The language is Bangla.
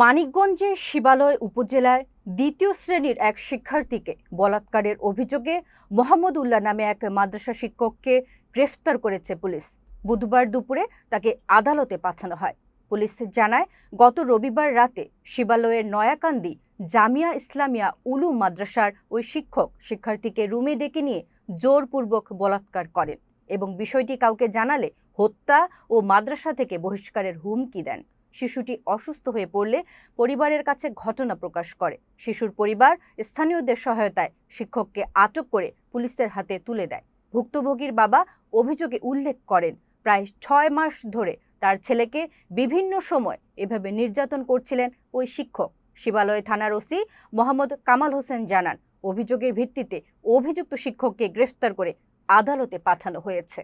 মানিকগঞ্জে শিবালয় উপজেলায় দ্বিতীয় শ্রেণির এক শিক্ষার্থীকে বলাৎকারের অভিযোগে মোহাম্মদ উল্লাহ নামে এক মাদ্রাসা শিক্ষককে গ্রেফতার করেছে পুলিশ। বুধবার দুপুরে তাকে আদালতে পাঠানো হয়। পুলিশ জানায়, গত রবিবার রাতে শিবালয়ের নয়াকান্দি জামিয়া ইসলামিয়া উলু মাদ্রাসার ওই শিক্ষক শিক্ষার্থীকে রুমে ডেকে নিয়ে জোরপূর্বক বলাৎকার করেন। এবং বিষয়টি কাউকে জানালে হত্যা ও মাদ্রাসা থেকে বহিষ্কারের হুমকি দেন। শিশুটি অসুস্থ হয়ে পড়লে পরিবারের কাছে ঘটনা প্রকাশ করে। শিশুর পরিবার স্থানীয়দের সহায়তায় শিক্ষককে আটক করে পুলিশের হাতে তুলে দেয়। ভুক্তভোগীর বাবা অভিযোগে উল্লেখ করেন, প্রায় ছয় মাস ধরে তার ছেলেকে বিভিন্ন সময় এভাবে নির্যাতন করছিলেন ওই শিক্ষক। শিবালয় থানার ওসি মোহাম্মদ কামাল হোসেন জানান, অভিযোগের ভিত্তিতে অভিযুক্ত শিক্ষককে গ্রেফতার করে আদালতে পাঠানো হয়েছে।